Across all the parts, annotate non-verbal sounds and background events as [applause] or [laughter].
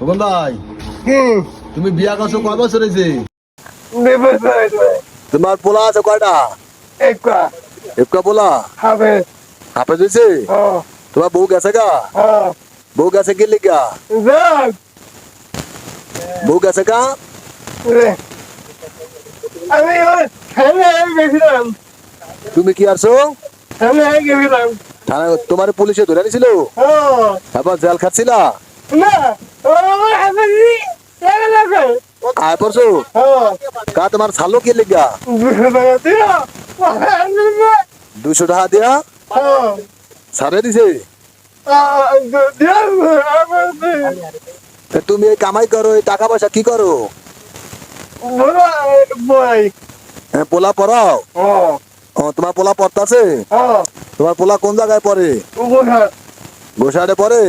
খোকন ভাই। তুমি বিয়া করছ কয় বছর হয়েছে? তোমার পোলা আছে কয়টা? পোলা? হাফে। দিয়েছে তোমার বউ গেছে গা? বউ গেছে কি লিগা বউ গেছে গা? রে। আমি গেছিলাম। তুমি কি থানায় তোমার পুলিশে ধরে নিছিল তারপর জেল খাচ্ছিলা? পড়ছো তোমার ছালো কি লিগা? দুশো টাকা দিয়া সারে দিছে? তুমি এই কামাই করো এই টাকা পয়সা কি করো? হ্যাঁ, পোলা পড়াও ও তোমার পোলা পড়তাছে তোমার পোলা কোন জায়গায় পড়ে গোসাড়ে পড়ে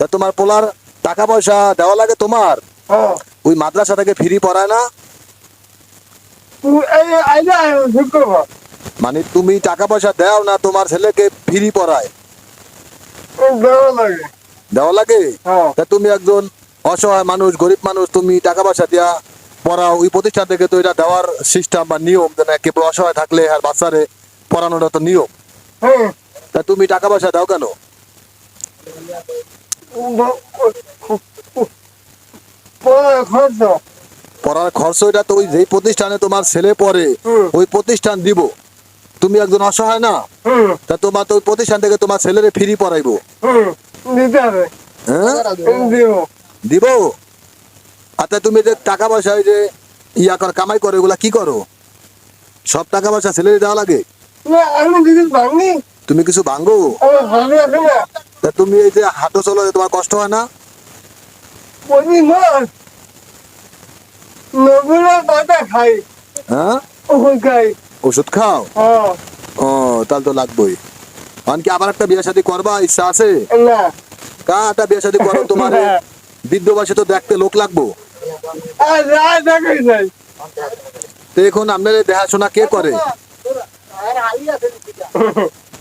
তা তোমার পোলার টাকা পয়সা দেওয়া লাগে তোমার? ওই মাদ্রাসা থেকে ফ্রি পড়ায় না? মানে তুমি টাকা পয়সা দাও না তোমার ছেলেকে ফ্রি পড়ায়। দেওয়া লাগে। তা তুমি একজন অসহায় মানুষ গরিব মানুষ তুমি টাকা পয়সা দিয়া পড়াও। ওই প্রতিষ্ঠান থেকে তো এটা দেওয়ার সিস্টেম বা নিয়ম যেন কেবল অসহায় থাকলে আর বাচ্চারে পড়ানোটা তো নিয়ম। তা তুমি টাকা পয়সা দাও কেন? পড়ার খরচ এটা তো ওই যেই প্রতিষ্ঠানে তোমার ছেলে পড়ে ওই প্রতিষ্ঠান দিব। তুমি একজন অসহায় না? তা তোমার তো ওই প্রতিষ্ঠান থেকে তোমার ছেলেরে ফ্রি পড়াইবো। হ্যাঁ? দিব? আচ্ছা তুমি যে টাকা পয়সা ওই যে ইয়া কর কামাই করো এগুলা কি করো? সব টাকা পয়সা ছেলে দেওয়া লাগে? তুমি কিছু ভাঙ্গো তা তুমি এই যে হাঁটো চলো তোমার কষ্ট হয় না? মাস নগুলো বাটা খাই হ্যাঁ? ওষুধ খাই ওষুধ খাও? ও ও তাহলে তো লাগবেই। কারণ কি আবার একটা বিয়ে শাদী করবা? ইচ্ছা আছে? না। কা একটা বিয়ে শাদী করো তোমার? বৃদ্ধ বয়সে তো দেখতে লোক লাগবো। তো এখন আপনার দেখাশোনা কে করে? [laughs]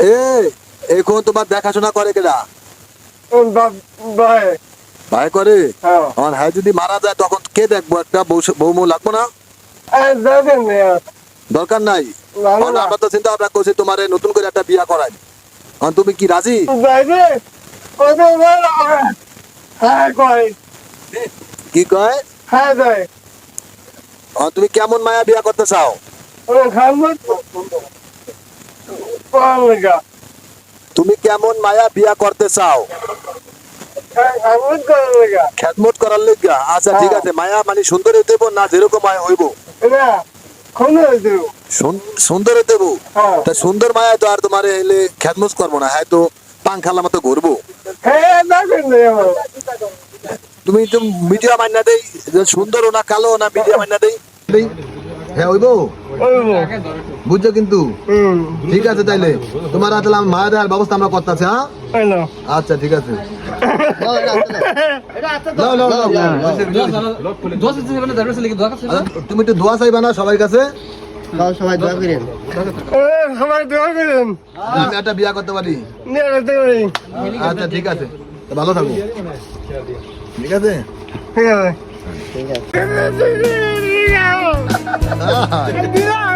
এ এখন তোমার দেখাশোনা করে কেডা ভাই। করে? হ্যাঁ। আমার ভাই যদি মারা যায় তখন কে দেখব? একটা বৌমৌ লাগবো না? দরকার নাই? আমরা তো চিন্তা ভাবনা করছি তোমার নতুন করে একটা বিয়া করাই। কারণ তুমি কি রাজি? হ্যাঁ কি কয়? হ্যাঁ তুমি কেমন মায়া বিয়া করতে চাও? তুমি কেমন মায়া বিয়া করতে চাও? খেদমত করার লেগা আচ্ছা ঠিক আছে। মায়া মানে সুন্দর দেবো না যেরকম মায়া হইব? না কোনো দেব। সুন্দর দেব? হ্যাঁ। তা সুন্দর মায়া তো আর তোমার এলে খেদমত করব না। হ্যাঁ তো পাংখালা মতো ঘুরবো। হ্যাঁ তুমি তো মিডিয়া মান্না দেই। সুন্দর না কালো না মিডিয়া মান্না দেই। হ্যাঁ হইব। বুঝছ কিন্তু? হুম। ঠিক আছে তাইলে। তোমার আসলে মায়া দেওয়ার ব্যবস্থা আমরা করতেছি হ্যাঁ? আচ্ছা ঠিক আছে। তুমি একটু দোয়া চাইবা না সবার কাছে? সবাই দোয়া করেন। সবাই দোয়া করেন। আমি একটা বিয়া করতে পারি। আচ্ছা ঠিক আছে। ভালো থাকো। ঠিক আছে? ঠিক আছে। ঠিক আছে আহ, দিলাম